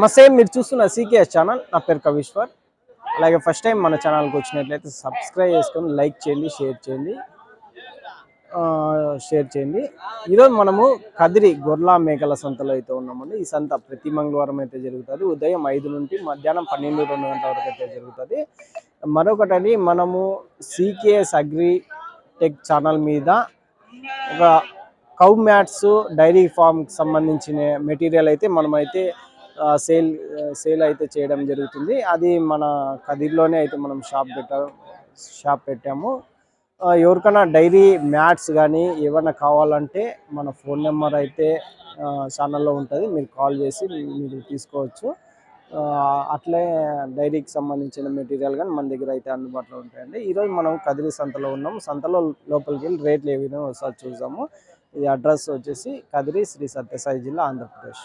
నమస్తే మీరు చూస్తున్న సీకేఎస్ ఛానల్ నా పేరు కవీశ్వర్. అలాగే ఫస్ట్ టైం మన ఛానల్కి వచ్చినట్లయితే సబ్స్క్రైబ్ చేసుకొని లైక్ చేయండి షేర్ చేయండి. షేర్ చేయండి. ఈరోజు మనము కదిరి గొర్లా మేకల సంతలో అయితే ఉన్నామండి. ఈ సంత ప్రతి మంగళవారం అయితే జరుగుతుంది. ఉదయం ఐదు నుండి మధ్యాహ్నం పన్నెండు రెండు గంటల వరకు అయితే జరుగుతుంది. మరొకటి మనము సీకేఎస్ అగ్రి టెక్ ఛానల్ మీద ఒక కౌ మ్యాట్స్ డైరీ ఫామ్కి సంబంధించిన మెటీరియల్ అయితే మనమైతే సేల్ సేల్ అయితే చేయడం జరుగుతుంది. అది మన కదిర్లోనే అయితే మనం షాప్ పెట్టా షాప్ పెట్టాము. ఎవరికైనా డైరీ మ్యాట్స్ కానీ ఏమైనా కావాలంటే మన ఫోన్ నెంబర్ అయితే ఛానల్లో ఉంటుంది. మీరు కాల్ చేసి మీరు తీసుకోవచ్చు. అట్లే డైరీకి సంబంధించిన మెటీరియల్ కానీ మన దగ్గర అయితే అందుబాటులో ఉంటాయండి. ఈరోజు మనం కదిరి సంతలో ఉన్నాం సంతలో లోపలికి వెళ్ళి రేట్లు ఏ విధంగా ఒకసారి చూసాము ఇది అడ్రస్ వచ్చేసి కదిరి శ్రీ సత్యసాయి జిల్లా ఆంధ్రప్రదేశ్.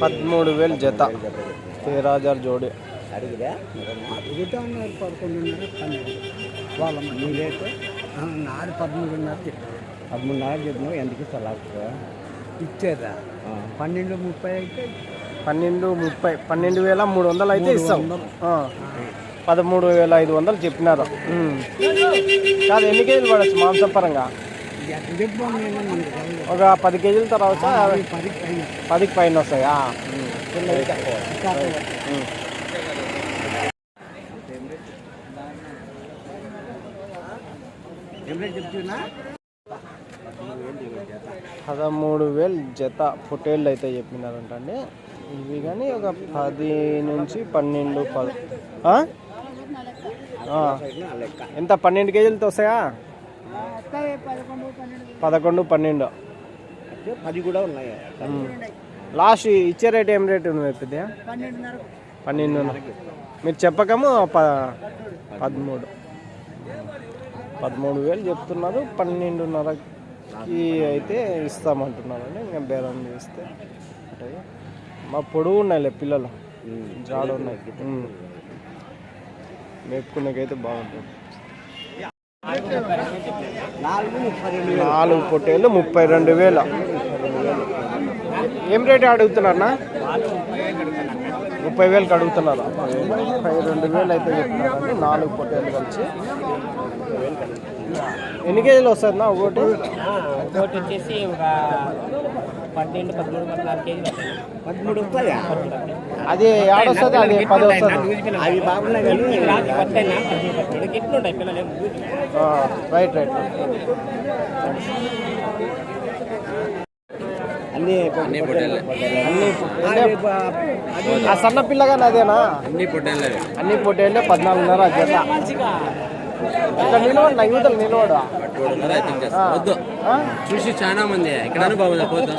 పదమూడు వేలు జత. తేరాజర్ జోడి. అడిగిరా? అడుగుతా ఉన్నారు పదకొండున్నర పన్నెండు. వాళ్ళ నీ రేటు? ఆ, నాది పదమూడున్నర చెప్పారు పదమూడున్నర చెప్పినావు ఎందుకు పన్నెండు ముప్పై అయితే పన్నెండు ముప్పై పన్నెండు వేల మూడు వందలు అయితే ఇస్తాం. పదమూడు వేల ఐదు వందలు చెప్పినారు. కాదు ఎన్ని కేజీలు పడచ్చు మాంసపరంగా? ఒక పది కేజీల తర్వాత పదికి పైన వస్తాయా. పదమూడు వేలు జత పొట్టేళ్ళు అయితే చెప్పినారంట అండి ఇవి కానీ ఒక పది నుంచి పన్నెండు పది ఎంత పన్నెండు కేజీలతో వస్తాయా? పదకొండు పన్నెండు. పది కూడా ఉన్నాయి. లాస్ట్ ఇచ్చే రేట్ ఏం రేట్ ఉంది పెద్ద పన్నెండు మీరు చెప్పకము ప పదమూడు. పదమూడు వేలు చెప్తున్నారు పన్నెండున్నరకి అయితే ఇస్తామంటున్నారండి ఇంకా బేరం చేస్తే. మా పొడుగు ఉన్నాయిలే పిల్లలు. జాడు ఉన్నాయి. మేపుకునేకైతే బాగుంటుంది. నాలుగు ముప్పై పొట్టేళ్ళు ముప్పై రెండు వేల. ఏం రేట్ అడుగుతున్నారన్నా? ముప్పై వేలకు అడుగుతున్నారు ముప్పై రెండు వేలు అయితే చెప్తున్నారండి నాలుగు పొట్టేళ్ళు కలిసి. ఎన్ని కేజీలు వస్తుందన్నా ఒకటి? ఒకటి వచ్చేసి ఒక పన్నెండు పదమూడు పద్నాలుగు కేజీలు పదమూడు వస్తాయా? అది ఆడొస్తుంది అది పది వస్తుంది. అవి బాగున్నాయి పిల్లలు రైట్ రైట్ అన్ని అన్ని. ఆ సన్న పిల్లగాని అదేనా? అన్ని పొట్టేళ్ళే. అన్ని పొట్టేళ్ళే పద్నాలుగున్నర జత ఇక్కడ నిలవడు నా యూతలు నిలవడు. వద్దు? చూసి చాలా మంది. ఇక్కడ పోతా.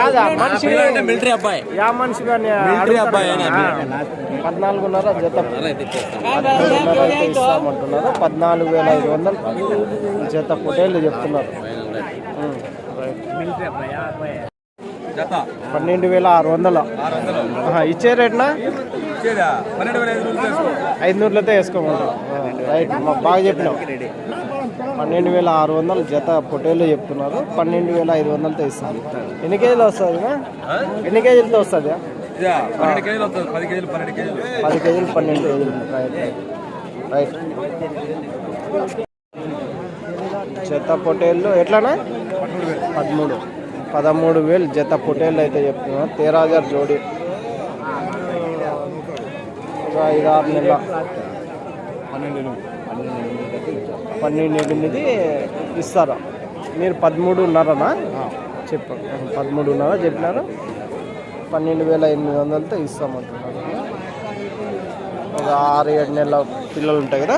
కాదా మనిషి మిలిటరీ అబ్బాయి. యా మనిషి మిలిటరీ అబ్బాయి పద్నాలుగున్నర జత. ఇస్తామంటున్నారు పద్నాలుగు వేల ఐదు వందలు జత పొటేళ్ళు చెప్తున్నారు. పన్నెండు వేల ఆరు వందలు. ఇచ్చే రేట్నా? పన్నెండు వేల ఐదు నూరులతో వేసుకోమంటారు. రైట్ మా బాగా చెప్పినావు. పన్నెండు వేల ఆరు వందలు జత పొటేళ్ళు చెప్తున్నారు. పన్నెండు వేల ఐదు వందలతో ఇస్తాను ఎన్ని కేజీలు వస్తుంది ఎన్ని కేజీలతో వస్తుంది పది కేజీలు పన్నెండు కేజీలు. రైట్ రైట్ జత పొటేళ్ళు ఎట్లానా? పదమూడు. పదమూడు వేలు జత పొటేళ్ళు అయితే చెప్తున్నారు. తేరాజర్ జోడి. ఒక ఐదు ఆరు నెలల. పన్నెండు ఎనిమిది ఇస్తారు? మీరు పదమూడున్నరనా? చెప్పు. పదమూడున్నర చెప్పినారు. పన్నెండు వేల ఎనిమిది వందలతో ఇస్తామంటున్నారు. ఒక ఆరు ఏడు నెలల పిల్లలు ఉంటాయి కదా?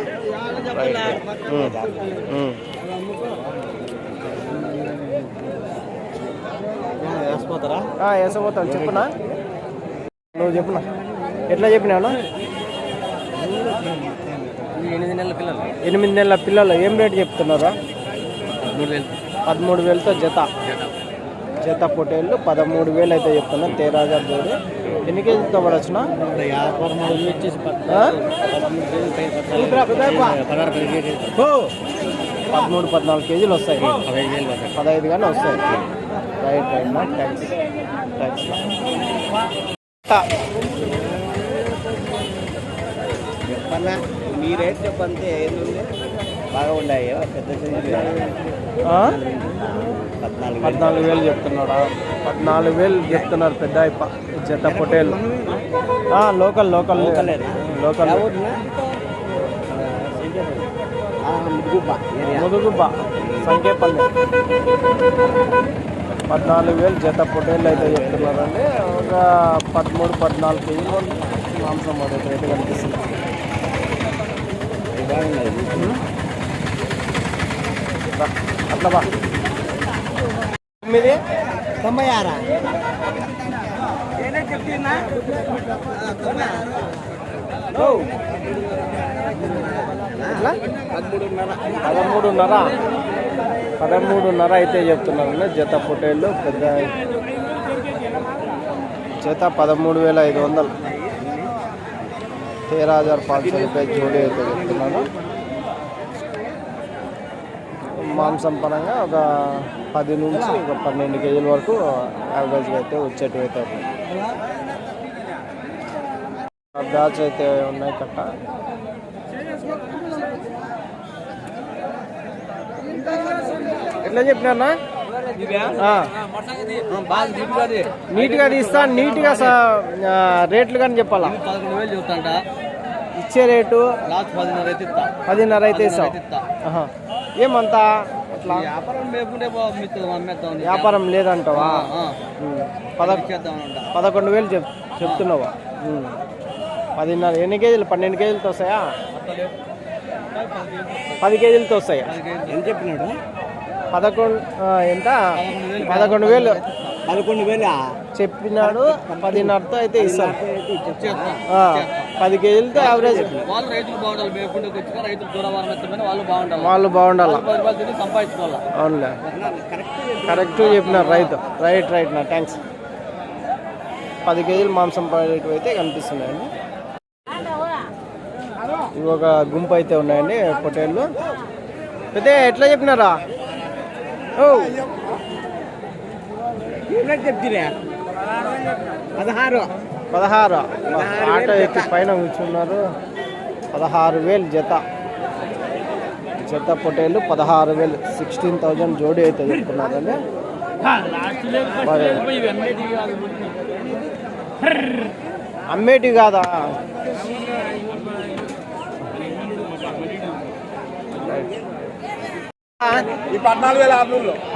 వేసపోతాను చెప్పునా? నువ్వు చెప్పునా? ఎట్లా చెప్పినావు? ఎనిమిది నెలల పిల్లలు. ఎనిమిది నెలల పిల్లలు ఏం రేట్ చెప్తున్నారా? మూడు వేలు. పదమూడు వేలతో జత. జత. పొటేళ్ళు పదమూడు వేలు అయితే చెప్తున్నా తేరాజా జోడి ఎన్ని కేజీలతో పడచ్చునా? పదమూడు పద్నాలుగు కేజీలు వస్తాయి. పదహైదు కానీ వస్తాయి. రైట్ రైట్ థ్యాంక్స్ చెప్పన్నా మీ రేట్ చెప్పంతే ఏంది బాగా ఉన్నాయి పెద్ద పద్నాలుగు వేలు. చెప్తున్నాడా? పద్నాలుగు వేలు చెప్తున్నారు పెద్ద జత పొటేల్. ఆ, local local. Local. Mudigubba Sankhyapalli పద్నాలుగు వేలు జత పొటేళ్ళు అయితే చెప్తున్నారండి. ఒక పదమూడు పద్నాలుగు కేజీలు మాంసం పడేది అయితే కనిపిస్తుంది. అట్లా బా తొమ్మిది తొంభై ఆరా ఓ. ఎట్లా పదమూడున్నర పదమూడున్నర అయితే చెప్తున్నారండి జత పొటేళ్ళు పెద్ద జత పదమూడు వేల ఐదు వందలు तेरह हजार पाँच सौ रुपये జోడి అయితే చెప్తున్నాను మాంసం పరంగా ఒక పది నుంచి ఒక పన్నెండు కేజీల వరకు యావరేజ్గా అయితే వచ్చేటివి అయితే ఉన్నాయి బ్యాచ్ అయితే ఉన్నాయి కట్ట ఎట్లా చెప్పినా నీట్గా తీస్తా నీట్గా రేట్లు కానీ చెప్పాలా? పదకొండు వేలు ఇచ్చే రేటు? లాస్ట్ పదిన్నర అయితే ఇస్తా. పదిన్నర అయితే ఇస్తాం. ఏమంతా అట్లా? వ్యాపారం లేదంటావా? పదకొండు వేలు చెప్ చెప్తున్నావా. పదిన్నర ఎన్ని కేజీలు? పన్నెండు కేజీలతో వస్తాయా? పది కేజీలతో వస్తాయా? ఏం చెప్పినాడు? పదకొండు ఎంత? పదకొండు వేలు. పదకొండు వేలు? చెప్పినాడు. పదిన్నరతో అయితే ఇస్తాం. ఆ, పది కేజీలతో యావరేజ్ వాళ్ళు రైతులు బాగుండాలి. రైతులు వాళ్ళు వాళ్ళు సంపాదించుకోవాలి. అవునులే. కరెక్ట్ చెప్పినారు రైతు. రైట్ రైట్ నా థ్యాంక్స్. పది కేజీలు మాంసం పడేటివి అయితే కనిపిస్తున్నాయండి. ఇవి ఒక గుంపు అయితే ఉన్నాయండి పొటేళ్ళు అయితే ఎట్లా చెప్పినారా? ఓ చెప్తిరే పదహారు. పదహారు. ఆటో ఎక్కి పైన కూర్చున్నారు. పదహారు వేలు జత. జత పొటేళ్ళు పదహారు వేలు. సిక్స్టీన్ థౌజండ్ జోడీ అయితే చెప్తున్నారండి మరి అమ్మేటివి కాదా?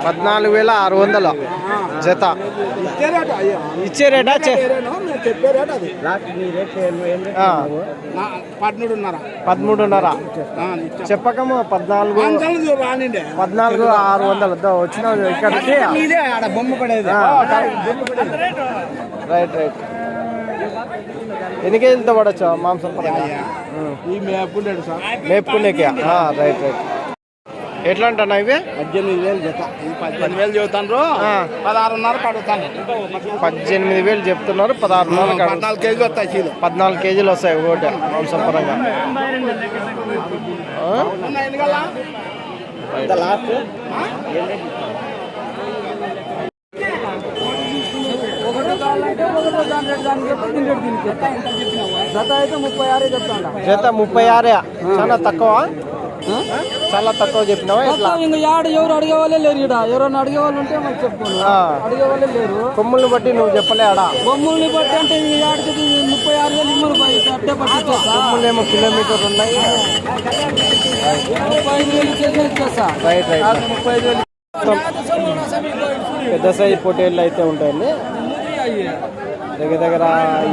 పద్నాలుగు వేల ఆరు వందలు. జత. ఇచ్చే రేటా పదమూడున్నర. చెప్పకము పద్నాలుగు పద్నాలుగు ఆరు వందలు. వచ్చిన ఇక్కడికి. రైట్ రైట్ ఎన్ని కేజీలతో పడచ్చు మాంసం పరంగా మేపుకునేకి రైట్ రైట్. ఎట్లా అంటున్నా ఇవి? పద్దెనిమిది వేలు జత. పద్దెనిమిది వేలు చెబుతాను పదహారున్నర పడుతాను పద్దెనిమిది వేలు చెప్తున్నారు పదహారున్నర. పద్నాలుగు కేజీలు వస్తాయి చీలు. పద్నాలుగు కేజీలు వస్తాయి ఒకటి మాంసం పరంగా ఆ? లాస్ట్? జత అయితే ముప్పై ఆరు చెప్తాను జత ముప్పై ఆరే. చాలా తక్కువ? చాలా తక్కువ చెప్పినావా? ఇట్లా ఇంకా యాడ ఎవరు అడిగే వాళ్ళే లేరు ఇక్కడ ఎవరైనా అడిగే వాళ్ళు ఉంటే మనకు చెప్పుకోను ఆ, అడిగే వాళ్ళే లేరు. కొమ్ముల్ని బట్టి నువ్వు చెప్పలే ఆడా. బొమ్మల్ని బట్టి అంటే ఈ యాడికి ముప్పై ఆరు వేలు ఇమ్మని పోయి అట్టే పట్టించేస్తా. కొమ్ములేమో కిలోమీటర్ ఉన్నాయి. ముప్పై ఐదు వేలు చేసి ఇచ్చేస్తా. Right right. ముప్పై ఐదు వేలు పెద్ద సైజు పొటేళ్ళు అయితే ఉంటాయండి. దగ్గర దగ్గర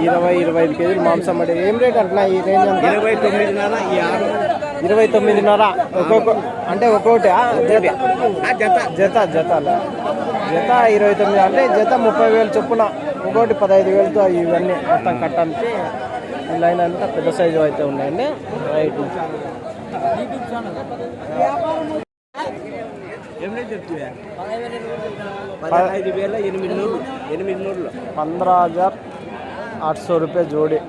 ఇరవై ఇరవై ఐదు కేజీలు మాంసం పడి ఏం రేట్ అంటున్నా ఈ రేంజ్ అంతా? ఇరవై తొమ్మిదిన్నర ఇరవై తొమ్మిదిన్నర. ఒక్కొక్క అంటే ఒక్కొక్కటి జత. ఆ జత. జత జత జత ఇరవై తొమ్మిది అంటే జత ముప్పై వేలు చొప్పున. ఇంకోటి పదహైదు వేలతో ఇవన్నీ మొత్తం కట్టడానికి ఈ లైన్ అంతా పెద్ద సైజు అయితే ఉన్నాయండి. రైట్ ఎవరైనా పదహైదు వేల ఎనిమిది నూరు ఎనిమిది నూరులో. పంద్రా హజార్ ఆరు రూపాయ జోడి.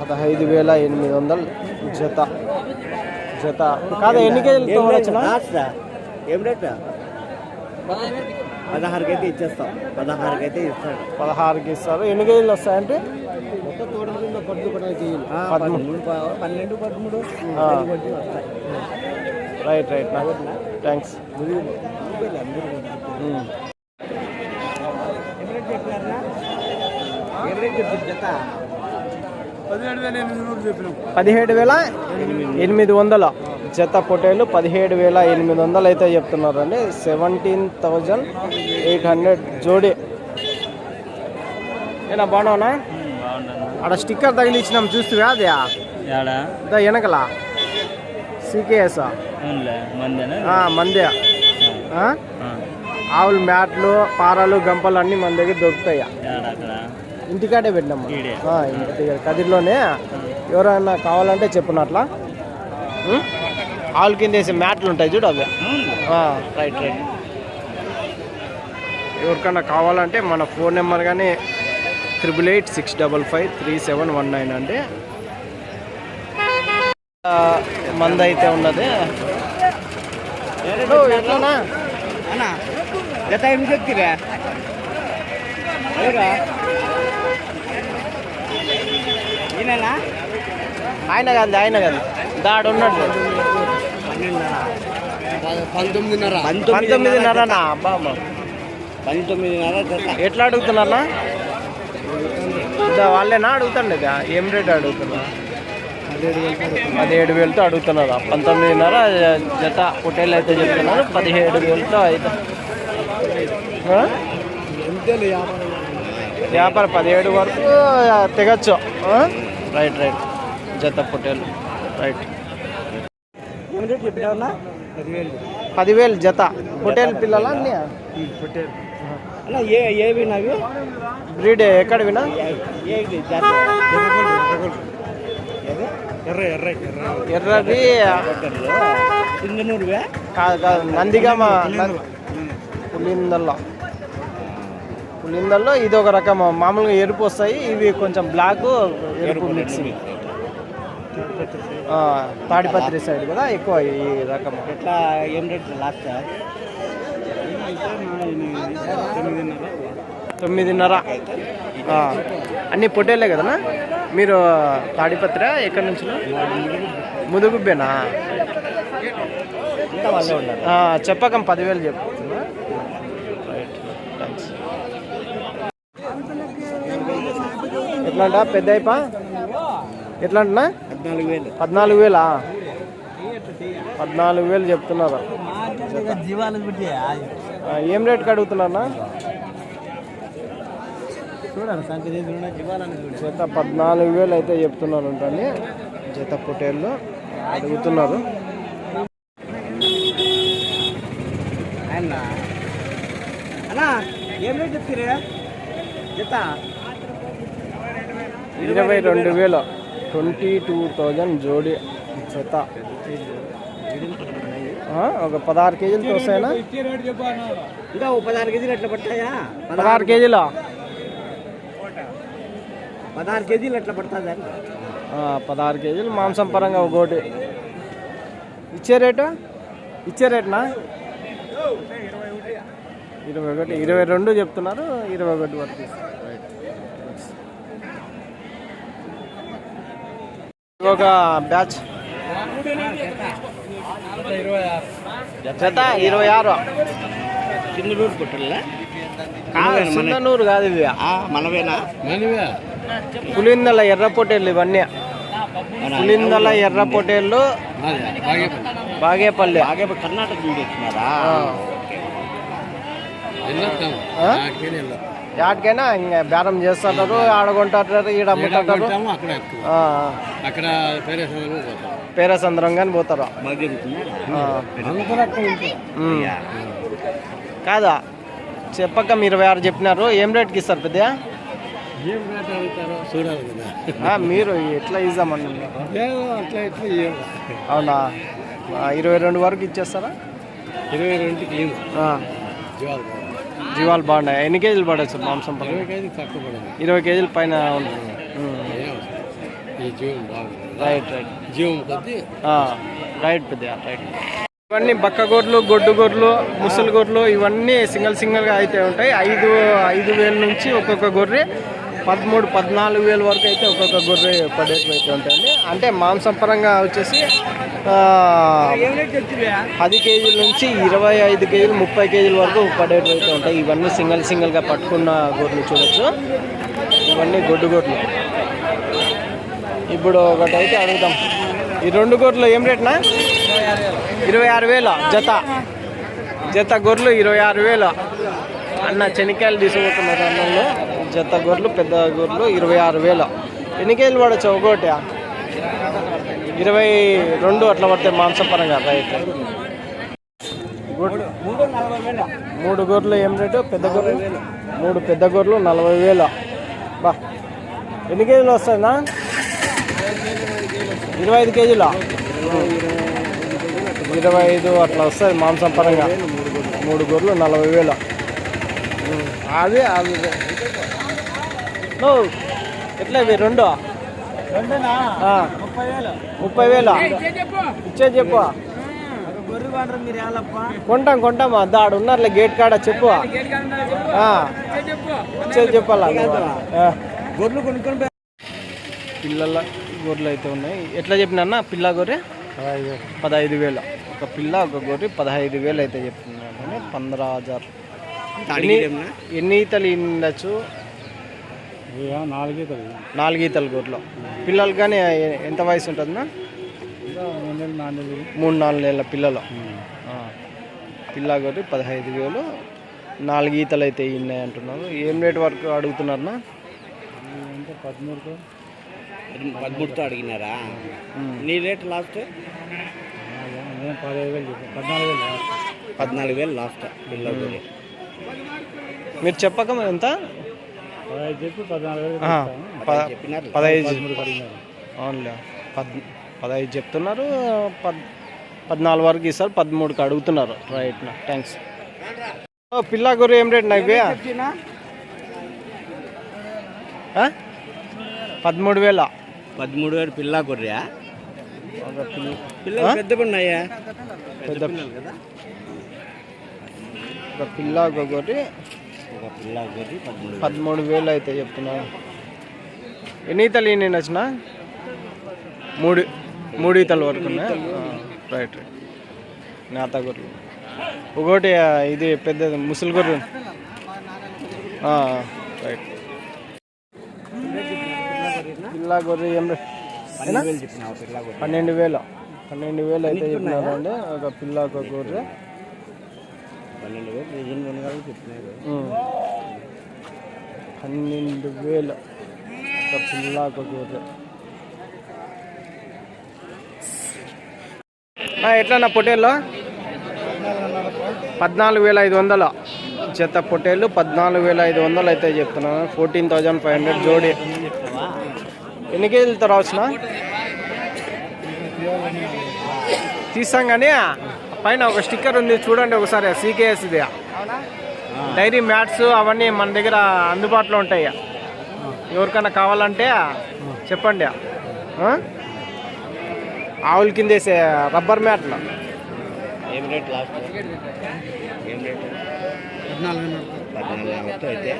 పదహైదు వేల ఎనిమిది వందలు జత. జత. కాదు ఎన్ని కేజీలు ఏం పదహారుకి అయితే ఇచ్చేస్తాం. పదహారుకి అయితే ఇస్తాడు. పదహారుకి ఇస్తారు. ఎన్ని కేజీలు వస్తాయంటే? మొత్తం తోటల పదమూడు పన్నెండు పదమూడు రైట్ రైట్ థ్యాంక్స్ పదిహేడు వేల ఎనిమిది వందల. జత పొటేలు పదిహేడు వేల ఎనిమిది వందలు అయితే చెప్తున్నారండి. సెవెంటీన్ థౌజండ్ ఎయిట్ హండ్రెడ్ జోడి. ఏనా బాగున్నావునా ఆడ స్టిక్కర్ తగిలిచ్చినాం చూస్తువా అది. వెనకల. సీకేఎస్ మందే? ఆవులు మ్యాట్లు పారాలు గంపలు అన్నీ మన దగ్గర దొరుకుతాయి. ఇంటికాడే పెట్టినాం ఈడే. ఆ, ఇంటి దగ్గర. కదిరిలోనే ఎవరైనా కావాలంటే చెప్పునట్లా. ఆవుల కింద వేసే మ్యాట్లు ఉంటాయి చూడు అవి. Right right. ఎవరికైనా కావాలంటే మన ఫోన్ నెంబర్ కానీ triple eight six double five three seven one nine అండి ఆ, మంద అయితే ఉన్నది. ఓ, ఎట్లానా? అన్నా జత ఏం చెప్తిరా ఎవరా ఈయననా? ఆయన కాదు ఆయన కాదు. దాడు ఉన్నట్టు పంతొమ్మిదిన్నర. పంతొమ్మిదిన్నరనా? అబ్బా. పంతొమ్మిదిన్నర ఎట్లా అడుగుతున్నారా ఇదా వాళ్ళేనా అడుగుతాండి ఏం రేట్ అడుగుతున్నా? పదిహేడు వేలతో అడుగుతున్నారు. పంతొమ్మిదిన్నర జత పొట్టేళ్ళు అయితే చెప్తున్నారు. పదిహేడు వేలతో అయితే? వ్యాపారం పదిహేడు వరకు తెగచ్చు? Right right. జత పొట్టేళ్ళు రైట్. పదివేలు జత. పొట్టేలు పిల్లల అన్నీ ఏ ఏవి నవి బ్రీడ్ ఎక్కడ వినా? ఏది జాతి. ఏది? ఎర్ర ఎర్ర ఎర్ర. ఎర్రది సింగనూరువే కాదు కాదు నందిగామ పులిందల్లో. పులిందల్లో ఇది ఒక రకం మామూలుగా ఎరుపు వస్తాయి ఇవి కొంచెం బ్లాక్ ఎరుపు మిక్సింగ్ ఆ, తాడిపత్రి సైడ్ కదా ఎక్కువ ఈ రకం. ఎట్లా ఏం రేట్ లాస్ట్ తొమ్మిదిన్నర. అన్ని పొట్టేలే కదనా? మీరు తాడిపత్రి ఎక్కడి నుంచి ముదుగుబ్బేనా? చెప్పకం పదివేలు చెప్తున్నా రైట్ థ్యాంక్స్ ఎట్లా అంట పెద్ద అయిపా? ఎట్లా అంటున్నా పద్నాలుగు వేలు. పద్నాలుగు వేలా? పద్నాలుగు వేలు చెప్తున్నారు? ఏం రేట్కి అడుగుతున్నారా చూడండి సంఖ్య చూడ జీవాలని చూడ జత పద్నాలుగు వేలు అయితే చెప్తున్నారు ఉంటుంది జత పొటేళ్ళు అడుగుతున్నారు. ఇరవై రెండు వేలు. ట్వంటీ టూ థౌజండ్ జోడి జత. ఒక పదహారు కేజీలతో వస్తాయనా? ఇంకా పదహారు కేజీలు ఎట్లా పడతాయా? పదహారు కేజీలా? పదహారు కేజీలు ఎట్లా పడుతుంది పదహారు కేజీలు మాంసం పరంగా ఒకటి ఇచ్చే రేటు? ఇచ్చే రేటునా? ఇరవై ఒకటి ఇరవై రెండు చెప్తున్నారు ఇరవై ఒకటి వరకు. రైట్. ఒక బ్యాచ్. జత ఇరవై ఆరు. చిందులూరు పుట్టలే చిన్ననూరు కాదు ఇవి మనవేనా? పులిందల ఎర్ర పొట్టేళ్ళు ఇవన్నీ. పులిందల ఎర్ర పొట్టేళ్ళు బాగేపల్లి. బాగా కర్ణాటక? యాటికైనా ఇంకా బేరం చేస్తుంటారు ఆడగొంటారు ఈడ అమ్ముతుంటారు ఆ, అక్కడ కానీ పోతారు. కాదా? చెప్పక మీరు ఇరవై ఆరు చెప్పినారు. ఏం రేట్కి ఇస్తారు పెద్ద చూడాలి కదా. మీరు ఎట్లా ఇద్దామని అట్లా ఇట్లా ఏం అవునా? ఇరవై రెండు వరకు ఇచ్చేస్తారా? ఇరవై రెండుకి జీవాలు బాగున్నాయి. ఎన్ని కేజీలు పడవచ్చు మాంసం? ఇరవై కేజీల పైన ఉంటుంది రైట్ రైట్. జీవం రైట్ పెద్ద రైట్. ఇవన్నీ బక్క గొడ్లు గొడ్డు గొడ్లు ముసలి గొడ్లు ఇవన్నీ సింగిల్ సింగిల్గా అయితే ఉంటాయి. ఐదు ఐదు వేల నుంచి ఒక్కొక్క గొర్రె పదమూడు పద్నాలుగు వేల వరకు అయితే ఒక్కొక్క గొర్రె పడేటివి అయితే ఉంటాయండి. అంటే మాంసం పరంగా వచ్చేసి పది కేజీల నుంచి ఇరవై ఐదు కేజీలు ముప్పై కేజీల వరకు పడేటైతే అయితే ఉంటాయి. ఇవన్నీ సింగిల్ సింగిల్గా పట్టుకున్న గొర్రెలు చూడొచ్చు. ఇవన్నీ గొడ్డు గొడ్లు ఇప్పుడు ఒకటి అయితే ఈ రెండు గొర్రెలు ఏం రేట్నా? ఇరవై ఆరు వేల. జత. జత గొర్రెలు ఇరవై ఆరు వేల. అన్న చెనికాయలు తీసుకుపోతున్నారు అన్నంలో. జత గొర్రెలు పెద్ద గొర్రెలు ఇరవై ఆరు వేల. ఎన్నికాయలు పడచ్చు ఒకటి ఇరవై రెండు అట్లా పడతాయి మాంసపరంగా రైట్ మూడు గొర్రెలు ఏం రేటు? పెద్ద గొర్రెలు? మూడు పెద్ద గొర్రెలు నలభై వేలు. బా. ఎన్ని కేజీలు వస్తుందా ఇరవై ఐదు కేజీలా? ఇరవై ఐదు అట్లా వస్తుంది మాంసం పరంగా. మూడు గొర్రెలు నలభై వేలు. అవి అవి ఎట్లా ఇవి? రెండు. ముప్పై వేలు. ఇచ్చే చెప్పు. కొంటాం కొంటాం. ఆడ ఉన్నారులే గేట్ కాడ చెప్పు. ఆ. ఇచ్చేది చెప్పాలా. గొర్రెలు కొనుక్కొని పిల్లల గొర్రెలు అయితే ఉన్నాయి. ఎట్లా చెప్పినా పిల్ల గొర్రె? పదహైదు వేలు. ఒక పిల్ల ఒక గొర్రె పదహైదు వేలు అయితే చెప్తున్నాను పంద్రా హజార్ ఎన్ని ఎన్ని ఈతలు ఉండొచ్చు నాలుగే తల్లి నాలుగు ఈతలు గొర్రెలు పిల్లలు కానీ ఎంత వయసు ఉంటుందా మూడు నాలుగు నెలలు. మూడు నాలుగు నెలల పిల్లలు. ఆ. పిల్ల గొర్రె పదహైదు వేలు. నాలుగు ఈతలు అయితే ఉన్నాయి అంటున్నారు ఏం రేట్ వరకు అడుగుతున్నారన్నా అంటే పదమూడుతో. పదమూడుతో అడిగినారా. నీ రేట్ లాస్ట్ నేను పదహైదు వేలు చెప్పాను పద్నాలుగు వేలు లాస్ట్. పద్నాలుగు వేలు లాస్ట్ పిల్లల మీరు చెప్పక మరి ఎంత? పదహైదు అవునులే. పద్ పదహైదు చెప్తున్నారు. పద్ పద్నాలుగు వరకు ఇస్తారు. పదమూడుకి అడుగుతున్నారు రైట్ నా థ్యాంక్స్ పిల్ల గొర్రె ఏం రేట్ నా ఇవి ఆ? పదమూడు వేల? పదమూడు వేలు పిల్ల గొర్రె ఒక పిల్ల పిల్లలు ఒక పిల్ల ఒక గొర్రె. ఒక పిల్ల పదమూడు వేలు. అయితే చెప్తున్నారు ఎన్ని ఈతలు నేను వచ్చిన? మూడు మూడు ఈతల వరకు రైట్ నేత గొర్రెలు. ఒకటి ఇది పెద్దది ముసలి గొర్రె. ఆ, రైట్ పిల్ల గొర్రె. ఏం పన్నెండు వేలు పన్నెండు వేలు? అయితే చెప్పినారండి ఒక పిల్ల ఒక గొర్రె. పన్నెండు వేలు చెప్పినారు ఒక పిల్ల ఒక గొర్రె. ఎట్లా నా పొట్టేల్లో పద్నాలుగు వేల ఐదు వందలు. జత పొట్టేళ్ళు పద్నాలుగు వేల ఐదు వందలు అయితే చెప్తున్నాను. ఫోర్టీన్ థౌజండ్ ఫైవ్ హండ్రెడ్ జోడి. ఎన్ని కేజీలతో రావచ్చున తీసాం కానీ పైన ఒక స్టిక్కర్ ఉంది చూడండి ఒకసారి సీకేఎస్ ఇది డైరీ మ్యాట్స్ అవన్నీ మన దగ్గర అందుబాటులో ఉంటాయి. ఎవరికైనా కావాలంటే చెప్పండి. ఆ? ఆవుల కింద వేసే రబ్బర్ మ్యాట్లు ఏం రేట్ లాస్ట్? ఏం రేట్? పద్నాలుగు అయితే.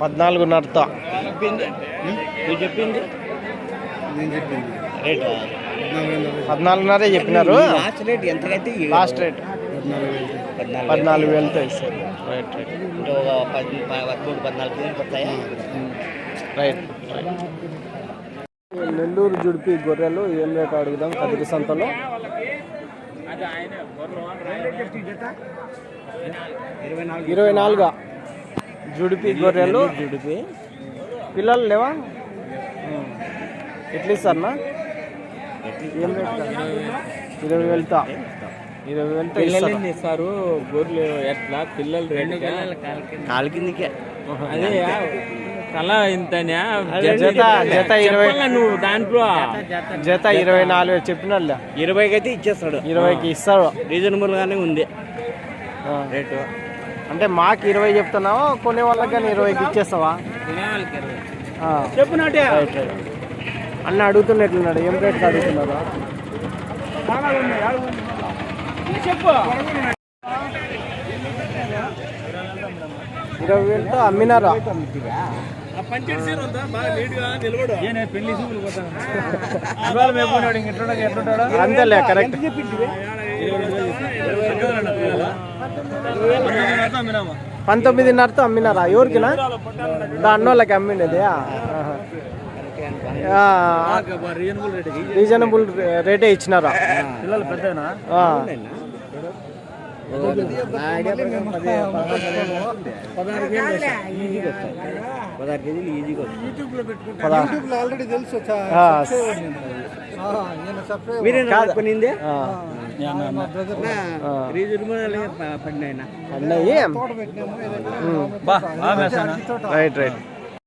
పద్నాలుగున్నరతో. చెప్పింది నువ్వు చెప్పింది నేను చెప్పింది రేట్ పద్నాలుగున్నరే చెప్పినారు. Last rate ఎంతకైతే. Last rate. పద్నాలుగు వేలతో ఇస్తారు రైట్ రైట్. పదమూడు పద్నాలుగు పడతాయా? Right right. నెల్లూరు జుడిపి గొర్రెలు ఏం రేటు అడుగుదాం కదిరి సంతలో. ఇరవై నాలుగు. జుడిపి గొర్రెలు. జుడిపి. పిల్లలు లేవా? ఎట్లా ఇస్తారన్నా ఏం రేట్ ఇరవై వేలతో. ఇరవై వేలతో ఇస్తారు? ఇస్తారు గొర్రెలు ఎట్లా? పిల్లలు రెండు కాలు కిందకే. అదే తల ఇంతనే? జత జత ఇరవై నువ్వు దాంట్లో? జత ఇరవై నాలుగు చెప్పిన ఇరవైకి అయితే ఇచ్చేస్తాడు. ఇరవైకి ఇస్తాడు రీజనబుల్ గానే ఉంది. రేటు. అంటే మాకు ఇరవై చెప్తున్నావా? కొనే వాళ్ళకి కానీ ఇరవైకి ఇచ్చేస్తావా. చెప్పునట్టే అన్న అడుగుతున్నట్లున్నాడు. ఏం రేట్కి అడుగుతున్నారా ఇరవై వేలతో అమ్మినారా? అంతేలే కరెక్ట్ పంతొమ్మిదిన్నరతో అమ్మినారా? ఎవరికినా? దాన్నోళ్ళకి అమ్మిండేది. రీజనబుల్ రేటే ఇచ్చినారా అన్నయ్యి రైట్ రైట్